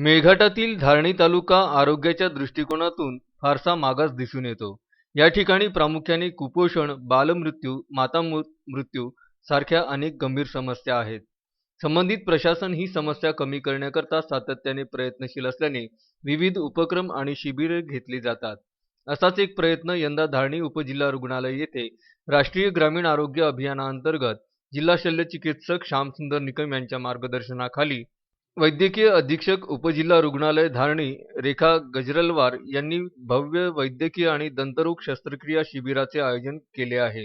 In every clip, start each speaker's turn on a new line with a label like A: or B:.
A: मेळघाटातील धारणी तालुका आरोग्याच्या दृष्टिकोनातून फारसा मागास दिसून येतो. या ठिकाणी प्रामुख्याने कुपोषण बालमृत्यू माता मृत्यू सारख्या अनेक गंभीर समस्या आहेत. संबंधित प्रशासन ही समस्या कमी करण्याकरता सातत्याने प्रयत्नशील असल्याने विविध उपक्रम आणि शिबिरे घेतली जातात. असाच एक प्रयत्न यंदा धारणी उपजिल्हा रुग्णालय येथे राष्ट्रीय ग्रामीण आरोग्य अभियानांतर्गत जिल्हा शल्य चिकित्सक श्यामसुंदर निकम यांच्या मार्गदर्शनाखाली वैद्यकीय अधीक्षक उपजिल्हा रुग्णालय धारणी रेखा गजरलवार यांनी भव्य वैद्यकीय आणि दंतरोग शस्त्रक्रिया शिबिराचे आयोजन केले आहे.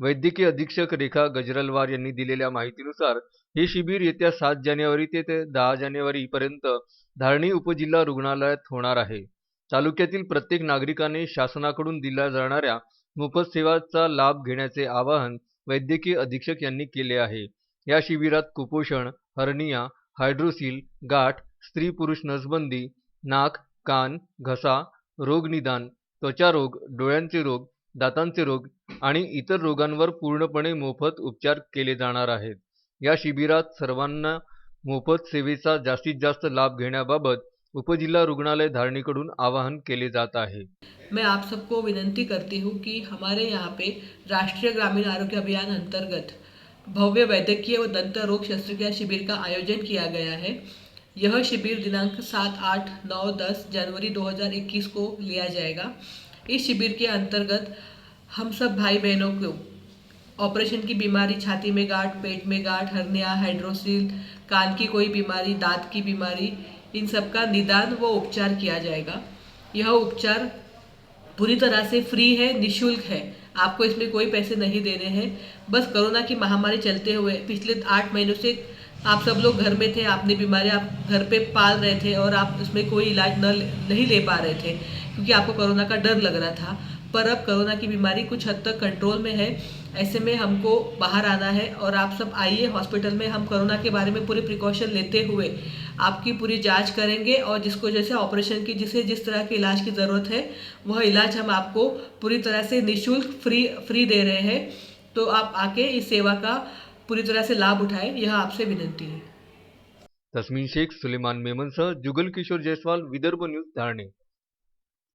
A: वैद्यकीय अधीक्षक रेखा गजरलवार यांनी दिलेल्या माहितीनुसार हे शिबिर येत्या सात जानेवारी ते ते दहा जानेवारीपर्यंत धारणी उपजिल्हा रुग्णालयात होणार आहे. तालुक्यातील प्रत्येक नागरिकाने शासनाकडून दिल्या जाणाऱ्या मोफत सेवांचा लाभ घेण्याचे आवाहन वैद्यकीय अधीक्षक यांनी केले आहे. या शिबिरात कुपोषण हर्निया हायड्रोसील गाठ स्त्री पुरुष नसबंदी नाक कान घसा रोगनिदान त्वचारोग डोळ्यांचे रोग दातांचे रोग आणि इतर रोगांवर पूर्णपणे मोफत उपचार केले जाणार आहेत. या शिबिरात सर्वांना मोफत सेवेचा जास्तीत जास्त लाभ घेण्याबाबत उपजिल्हा रुग्णालय धारणीकडून आवाहन केले जात आहे.
B: मैं आप सबको विनंती करती हूँ कि हमारे यहाँ पे राष्ट्रीय ग्रामीण आरोग्य अभियान अंतर्गत भव्य वैद्यकीय व दंत रोग शस्त्रक्रिया शिविर का आयोजन किया गया है। यह शिविर दिनांक सात, आठ, नौ, दस जनवरी 2021 को लिया जाएगा। इस शिविर के अंतर्गत हम सब भाई बहनों को ऑपरेशन की बीमारी, छाती में गांठ, पेट में गांठ, हर्निया, हाइड्रोसिल, कान की कोई बीमारी, दांत की बीमारी, इन सब का निदान व उपचार किया जाएगा। यह उपचार पूरी तरह से फ्री है, निशुल्क है। आपको इसमें कोई पैसे नहीं देने हैं। बस कोरोना की महामारी चलते हुए पिछले आठ महीनों से आप सब लोग घर में थे, आपने बीमारी आप घर पे पाल रहे थे और आप उसमें कोई इलाज न नहीं ले पा रहे थे, क्योंकि आपको कोरोना का डर लग रहा था। पर अब कोरोना की बीमारी कुछ हद तक कंट्रोल में है, ऐसे में हमको बाहर आना है और आप सब आइए हॉस्पिटल में हम कोरोना के बारे में पूरे प्रिकॉशन लेते हुए आपकी पूरी जाँच करेंगे और जिसको जैसे ऑपरेशन की, जिसे जिस तरह के इलाज की ज़रूरत है, वह इलाज हम आपको पूरी तरह से निःशुल्क फ्री फ्री दे रहे हैं। तो आप आके इस सेवा का पूरी तरह से लाभ उठाएँ, यह आपसे विनंती है।
A: तस्मीन शेख, सुलेमान मेमनसह जुगल किशोर जयस्वाल, विदर्भ न्यूज़, धारणे।